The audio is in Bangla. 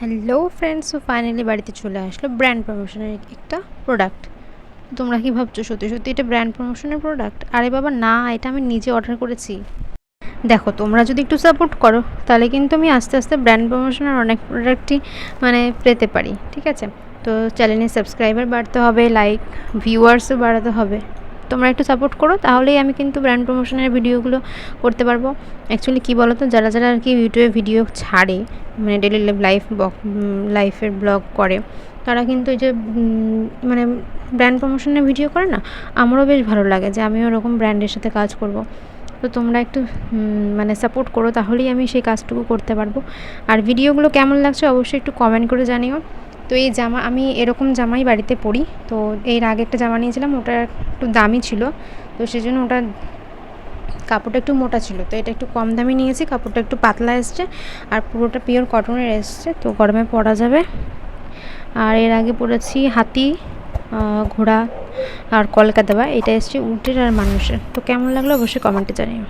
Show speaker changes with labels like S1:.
S1: হ্যালো ফ্রেন্ডস ফাইনালি বাড়িতে চলে আসলো ব্র্যান্ড প্রমোশনের একটা প্রোডাক্ট তোমরা কি ভাবছ সত্যি সত্যি এটা ব্র্যান্ড প্রমোশনের প্রোডাক্ট আরে বাবা, না, এটা আমি নিজে অর্ডার করেছি। দেখো, তোমরা যদি একটু সাপোর্ট করো, তাহলে কিন্তু আমি আস্তে আস্তে ব্র্যান্ড প্রমোশনের অনেক প্রোডাক্টই মানে পেতে পারি, ঠিক আছে? তো চ্যানেলের সাবস্ক্রাইবার বাড়তে হবে লাইক ভিউয়ার্সও বাড়াতে হবে। তোমরা একটু সাপোর্ট করো, তাহলেই আমি কিন্তু ব্র্যান্ড প্রমোশনের ভিডিওগুলো করতে পারব। অ্যাকচুয়ালি কী বলো তো যারা যারা আর কি ইউটিউবে ভিডিও ছাড়ে মানে ডেলি লাইফ লাইফের ব্লগ করে, তারা কিন্তু যে মানে ব্র্যান্ড প্রমোশনের ভিডিও করে না, আমারও বেশ ভালো লাগে যে আমিও ওরকম ব্র্যান্ডের সাথে কাজ করব। তো তোমরা একটু মানে সাপোর্ট করো, তাহলেই আমি সেই কাজটুকু করতে পারব। আর ভিডিওগুলো কেমন লাগছে অবশ্যই একটু কমেন্ট করে জানিও। তো এই জামা, আমি এরকম জামাই বাড়িতে পরি। তো এর আগে একটা জামা নিয়েছিলাম, ওটা একটু দামি ছিল। তো সেই জন্য ওটা কাপড়টা একটু মোটা ছিল। তো এটা একটু কম দামি নিয়েছি, কাপড়টা একটু পাতলা এসছে। আর পুরোটা পিওর কটনের এসছে, তো গরমে পরা যাবে। আর এর আগে পরেছি হাতি ঘোড়া আর কলকা দেওয়া এটা এসছে উটের আর মানুষের। তো কেমন লাগল অবশ্যই কমেন্টে জানিও।